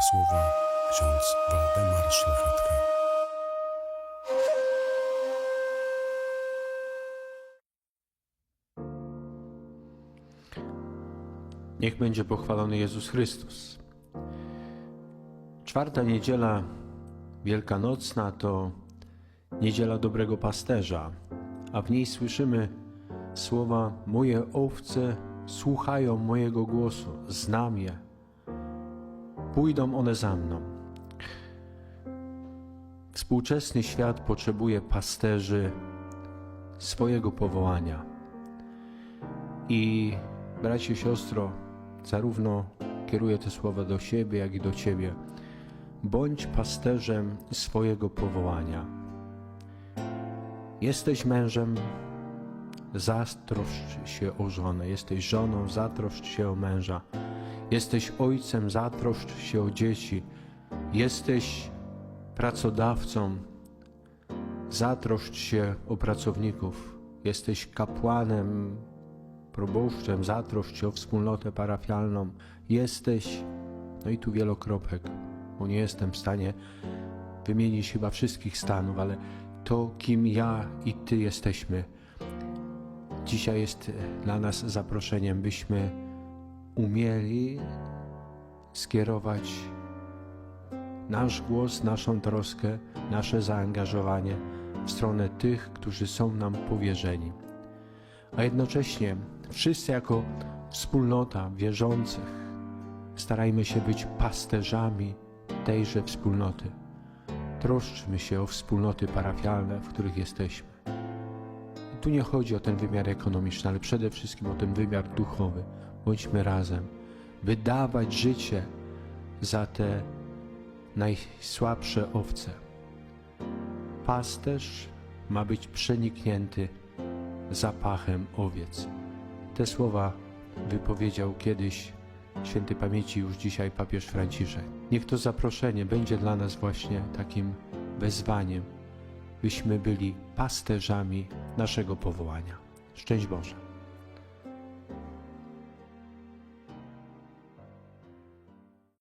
słowa ksiądz Waldemar Szlachetka. Niech będzie pochwalony Jezus Chrystus. Czwarta niedziela wielkanocna to niedziela dobrego pasterza, a w niej słyszymy słowa: Moje owce słuchają mojego głosu, znam je, pójdą one za mną. Współczesny świat potrzebuje pasterzy swojego powołania. I bracie, siostro, zarówno kieruję te słowa do siebie, jak i do ciebie. Bądź pasterzem swojego powołania. Jesteś mężem, zatroszcz się o żonę. Jesteś żoną, zatroszcz się o męża. Jesteś ojcem, zatroszcz się o dzieci. Jesteś pracodawcą, zatroszcz się o pracowników. Jesteś kapłanem, proboszczem, zatroszcz się o wspólnotę parafialną. Jesteś, no i tu wielokropek, bo nie jestem w stanie wymienić chyba wszystkich stanów, ale to, kim ja i Ty jesteśmy, dzisiaj jest dla nas zaproszeniem, byśmy umieli skierować nasz głos, naszą troskę, nasze zaangażowanie w stronę tych, którzy są nam powierzeni. A jednocześnie wszyscy jako wspólnota wierzących starajmy się być pasterzami tejże wspólnoty. Troszczmy się o wspólnoty parafialne, w których jesteśmy. I tu nie chodzi o ten wymiar ekonomiczny, ale przede wszystkim o ten wymiar duchowy. Bądźmy razem, by dawać życie za te najsłabsze owce. Pasterz ma być przeniknięty zapachem owiec. Te słowa wypowiedział kiedyś święty pamięci już dzisiaj papież Franciszek. Niech to zaproszenie będzie dla nas właśnie takim wezwaniem, byśmy byli pasterzami naszego powołania. Szczęść Boże.